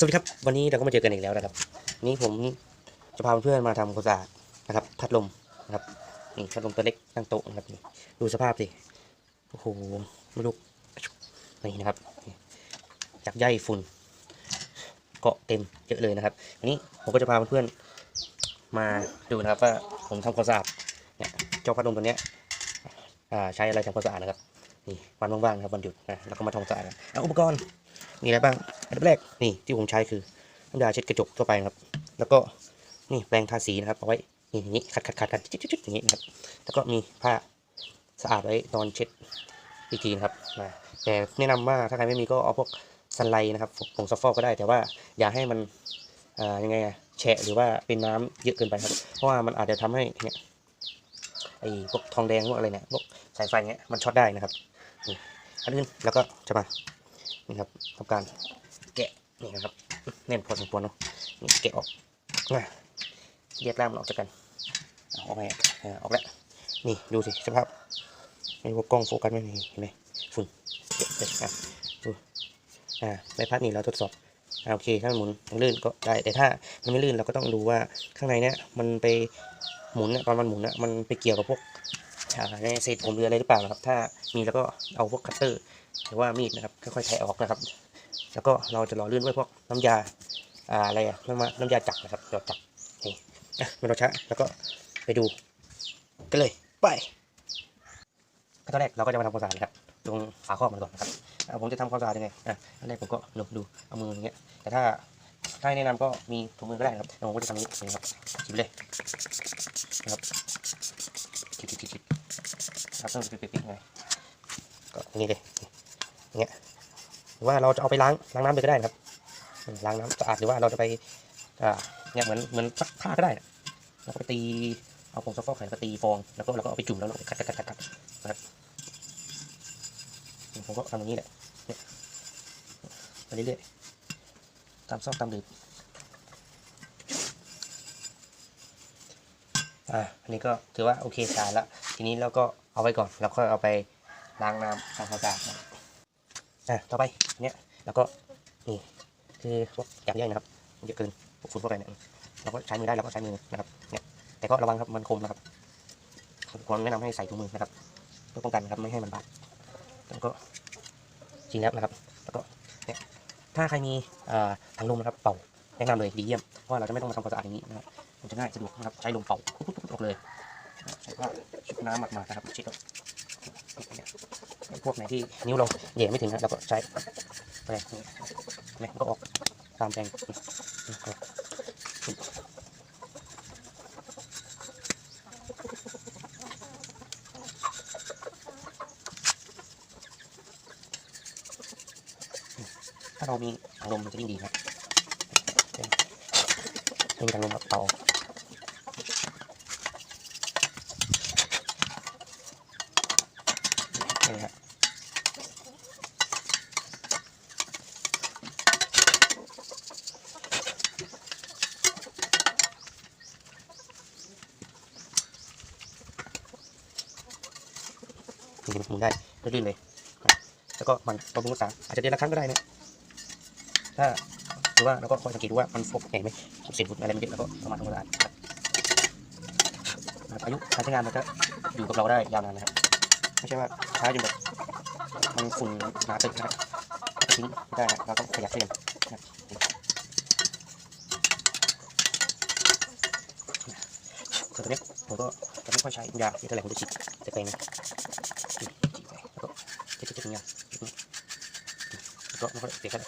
สวัสดีครับ วันนี้เราก็มาเจอกันอีกแล้วนะครับ นี่ผมจะพาเพื่อนมาทำความสะอาดนะครับ พัดลมนะครับนี่พัดลมตัวเล็กตั้งโต๊ะนะครับนี่ดูสภาพสิโอ้โหไม่รู้นี่นะครับนี่จากใยฝุ่น เกาะเต็มเยอะเลยนะครับวันนี้ผมก็จะพาเพื่อนมาดูนะครับว่าผมทำความสะอาดเนี่ยเจ้าพัดลมตัวเนี้ยใช้อะไรทำความสะอาดนะครับนี่วันว่างๆนะครับวันหยุดนะแล้วก็มาทำความสะอาดเอาอุปกรณ์ มีอะไรบ้าง อันดับแรกนี่ที่ผมใช้คือน้ำยาเช็ดกระจกทั่วไปครับ แล้วก็นี่แปรงทาสีนะครับเอาไว้นี่อย่างนี้ขัดขัดขัดขัดจิ๊ดจิ๊ดจิ๊ดอย่างนี้นะครับแล้วก็มีผ้าสะอาดไว้ตอนเช็ดอีกทีนะครับแต่แนะนำว่าถ้าใครไม่มีก็เอาพวกสไลด์นะครับผงซัฟฟอกก็ได้แต่ว่าอย่าให้มันอ่ายังไงอะแฉะหรือว่าเป็นน้ำเยอะเกินไปครับ เพราะว่ามันอาจจะทำให้เนี่ยไอ้พวกทองแดงพวกอะไรเนี่ยพวกสายไฟเนี้ยมันช็อตได้นะครับอันอื่นแล้วก็จะมา นี่ครับทำการแกะนี่นะครับแน่นพอสมควรเนาะนี่แกะออกนะแยกล่ามมันออกจากกันออกไงอ่าออกแล้วนี่ดูสิสภาพไม่รู้ว่ากล้องโฟกัสไหมนี่เห็นไหมฝุ่นเยอะเลยอะดูอ่าใบพัดนี่เราทดสอบอ่าโอเคถ้ามันหมุนมันลื่นก็ได้แต่ถ้ามันไม่ลื่นเราก็ต้องดูว่าข้างในเนี้ยมันไปหมุนเนี่ยตอนมันหมุนเนี่ยมันไปเกี่ยวกับพวก เศษผมหรืออะไรหรือเปล่านะครับ ถ้ามีแล้วก็เอาพวกคัตเตอร์หรือว่ามีดนะครับค่อยๆแทะออกนะครับ แล้วก็เราจะหล่อลื่นด้วยพวกน้ำยาอ่าอะไรอะน้ำมาน้ำยาจักรนะครับหยอดจักรนี่อะไม่รอช้าแล้วก็ไปดูกันเลยไปขั้นตอนแรกเราก็จะมาทำความสะอาดนะครับตรงฝาครอบมันก่อนนะครับผมจะทำความสะอาดยังไงอะอันแรกผมก็ดูดูเอามืออย่างเงี้ยแต่ถ้าถ้าให้แนะนำก็มีถุงมือก็ได้นะครับผมก็จะทำนี้นี่ครับจิบเลยนะครับ ครับต้องปิดปิดปิดไงก็อย่างนี้ยหรือว่าเราจะเอาไปล้างล้างน้ำเลยก็ได้นะครับล้างน้ำสะอาดหรือว่าเราจะไปอ่าเนี่ยเหมือนเหมือนซักผ้าก็ได้นะแล้วก็ไปตีเอาผงซักฟอกใส่แล้วก็ตีฟองแล้วก็เราก็เอาไปจุ่มแล้วเราก็ขัดขัดขัดขัดนะครับผมก็ทำอย่างนี้แหละเนี่ยไปเรื่อยๆตามซอกตามหลืบอ่าอันนี้ก็ถือว่าโอเคสะอาดละทีนี้เราก็ เอาไว้ก่อนแล้วค่อยเอาไปล้างน้ำทำความสะอาดนะอะต่อไปเนี้ยแล้วก็นี่คือพวกหยาบย่อยนะครับเยอะเกินพวกฝุ่นพวกอะไรเนี่ยเราก็ใช้มือได้เราก็ใช้มือนะครับเนี่ยแต่ก็ระวังครับมันคมนะครับควรแนะนำให้ใส่ถุงมือนะครับ เพื่อป้องกันนะครับไม่ให้มันบาดแล้วก็จริงแล้วนะครับ แล้วก็เนี่ยถ้าใครมีถังลมนะครับเป่าแนะนำเลยดีเยี่ยมเพราะเราจะไม่ต้องมาทำความสะอาดอย่างนี้นะครับมันจะง่ายสะดวกนะครับใช้ลมเป่าปุ๊บปุ๊บปุ๊บออกเลย ใช้ผ้าชุบน้ำหมาดๆนะครับช็ดพวกไหนที่นิ้วเราเหย่ไม่ถึงนะเราก็ใช้แปรงนี่ก็ออกตามแปรงถ้าเรามีถังลมมันจะยิ่งดีครับไม่มีถังลมแบบเป่า นี่นะครับนี่มันหมุนได้ลื่นเลย แล้วก็มันบำรุงรักษาอาจจะเดือนละครั้งก็ได้นะ ถ้าหรือว่าเราก็คอยสังเกตดูว่ามันฟกใหญ่ไหมเศษฝุ่นอะไรมันเยอะแล้วก็เอามาทำความสะอาดครับนะครับอายุการใช้งานมันจะอยู่กับเราได้ยาวนานนะครับ ไม่ใช่ว่าช้จนแบบมันฝุ่นหนาตึกนะครับทิ้งไม่ได้นะเราต้องประหยัดเองนะครับส่วนตัวนี้ผมก็จะไม่ค่อยใช้ยาเยอะเท่าไหร่ผมจะฉีดจะเป็นนะจีบไปแล้วก็เช็ดเช็ดตรงนี้แล้วก็แล้วก็เปียกกัน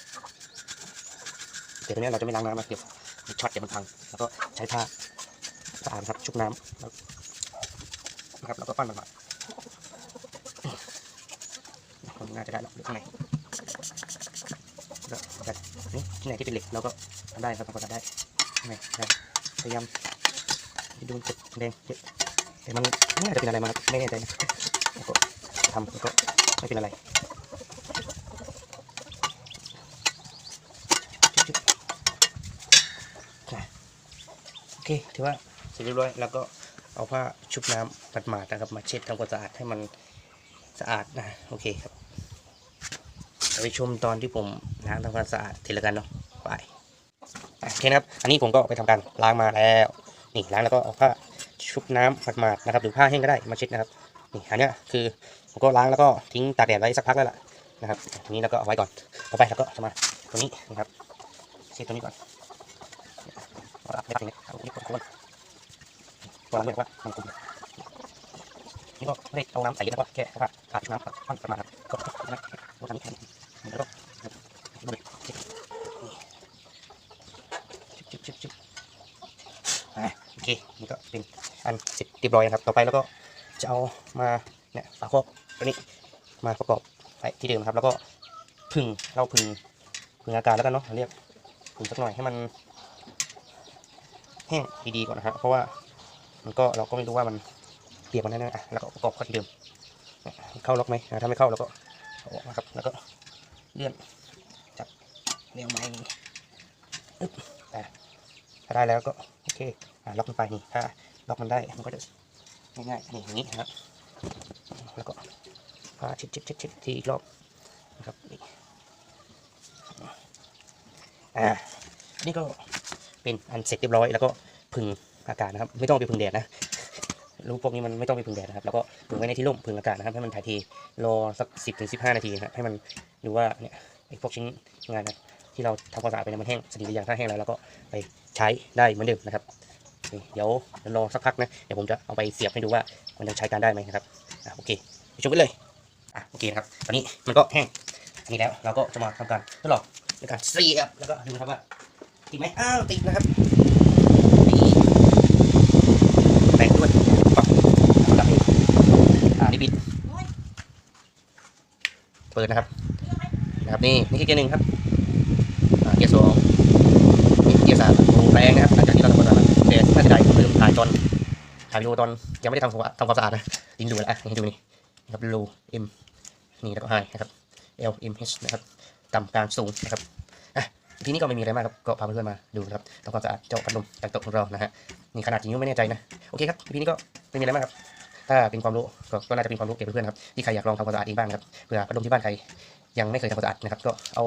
เดี๋ยวตรงนี้เราจะไม่ล้างน้ำนะเดี๋ยวมันช็อตเดี๋ยวมันพัง แล้วก็ใช้ผ้าสะอาดครับชุบน้ำนะครับแล้วก็ปั้นมันมา มันน่าจะได้แล้วเดี๋ยวข้างในแล้วก็นี่ที่ไหนที่เป็นเหล็กเราก็ทำได้ครับเราก็ทำได้ข้างในได้พยายามดูจุดแดงเยอะแต่มันไม่น่าจะเป็นอะไรมาไม่แน่ใจนะแล้วก็ทำแล้วก็ไม่เป็นอะไรโอเคถือว่าเสร็จเรียบร้อยแล้วก็เอาผ้าชุบน้ำปัดหมาดๆนะครับมาเช็ดทำความสะอาดให้มันสะอาดนะโอเคครับ ไปชมตอนที่ผมล้างทำความสะอาดทีละกันเนาะไปโอเคนะครับ อันนี้ผมก็ไปทำการล้างมาแล้วนี่ล้างแล้วก็เอาผ้าชุบน้ำหมาดๆนะครับ หรือผ้าแห้งก็ได้มาเช็ดนะครับนี่อันนี้คือผมก็ล้างแล้วก็ทิ้งตากแดดไว้สักพักแล้วล่ะนะครับทีนี้เราก็เอาไว้ก่อนต่อไปเราก็จะมาตรงนี้นะครับเช็ดตรงนี้ก่อนเอาละไม่ตัดอย่างนี้เอานี่ก่อนตัวล้างเนี่ยว่ามันกลมนี่ก็ไม่ได้เอาน้ำใส่เยอะนะก็แค่ว่าขาดน้ำปั้นประมาณครับก็นะก็ทำนี้แล้วก็เช็ด ชิบชิบอะโอเคนี่ก็เป็นอันเสร็จเรียบร้อยนะครับ ต่อไปแล้วก็จะเอามาเนี่ยฝาครอบตัวนี้มาประกอบไว้ที่เดิมครับ แล้วก็ผึ่งเราผึ่งผึ่งอากาศแล้วกันเนาะเรียกผึ่งสักหน่อยให้มันแห้งดีๆก่อนนะฮะเพราะว่ามันก็เราก็ไม่รู้ว่ามันเปียกมันแน่ๆอะแล้วก็ประกอบเข้าที่เดิมเข้าล็อกไหมถ้าไม่เข้าเราก็ออกนะครับ แล้วก็เลื่อนจับเร็วไหมอึ๊บ อได้แล้วก็โอเคอล็อกมันไปนี่ถ้าล็อกมันได้มันก็จะง่ายๆนี่อย่างนี้นะครับ แล้วก็พาช็ดช็ดช็ดช็ดทีอีกรอบนะครับนี่อ่านี่ก็เป็นอันเสร็จเรียบร้อย แล้วก็ผึ่งอากาศนะครับ ไม่ต้องไปผึ่งแดดนะรูปพวกนี้มันไม่ต้องไปผึ่งแดดนะครับ แล้วก็ผึ่งไว้ในที่ร่มผึ่งอากาศนะครับ ให้มันถ่ายเทรอสักสิบถึงสิบห้านาทีนะครับให้มันดูว่าเนี่ยไอ้พวกชิ้นงานนะ ที่เราทำความสะอาดไปเนี่ยมันแห้งสนิทหรือยังถ้าแห้งแล้วเราก็ไปใช้ได้เหมือนเดิมนะครับเดี๋ยวรอสักพักนะเดี๋ยวผมจะเอาไปเสียบให้ดูว่ามันจะใช้การได้ไหมนะครับอะโอเคไปชมกันเลยอะโอเคนะครับตอนนี้มันก็แห้งอันนี้แล้วเราก็จะมาทำการทดลองในการเสียบแล้วก็ดูนะครับว่าติดไหมอ้าวติดนะครับนี่แรงด้วยปั๊บดับเองอ่านี่บิดเปิดนะครับนะครับนี่นี่คือเกียร์หนึ่งครับอ่าเกียร์สอง นี่เกียร์สามโอ้แรงนะครับหลังจากที่เราทำความสะอาดแล้วแต่น่าจะได้ผมลืมถ่ายตอนถ่ายวิดีโอตอนยังไม่ได้ทำความทำความสะอาดนะดินดูแล้วอะนี่ดูนี่นะครับ low m นี่แล้วก็ high นะครับ l m h นะครับต่ำกลางสูงนะครับอะทีนี้ก็ไม่มีอะไรมากครับก็พาเพื่อนมาดูนะครับทำความสะอาดเจ้าพัดลมต่างโต๊ะของเรานะฮะนี่ขนาดจริงๆไม่แน่ใจนะโอเคครับทีนี้ก็ไม่มีอะไรมากครับถ้าเป็นความรู้ก็น่าจะเป็นความรู้เก็บไว้เพื่อนครับที่ใครอยากลองทำความสะอาดเองบ้างครับเผื่อพัดลมที่บ้านใครยังไม่เคยทำความสะอาดนะครับก็เอา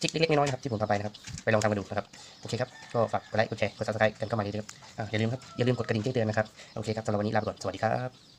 ทริคเล็กๆน้อยๆนะครับที่ผมทำไปนะครับไปลองทำกันดูนะครับโอเคครับก็ฝากกดไลค์กดแชร์กดซับสไครต์กันเข้ามาเรื่อยๆอะอย่าลืมครับอย่าลืมกดกระดิ่งแจ้งเตือนนะครับโอเคครับสำหรับวันนี้ลาไปก่อนสวัสดีครับ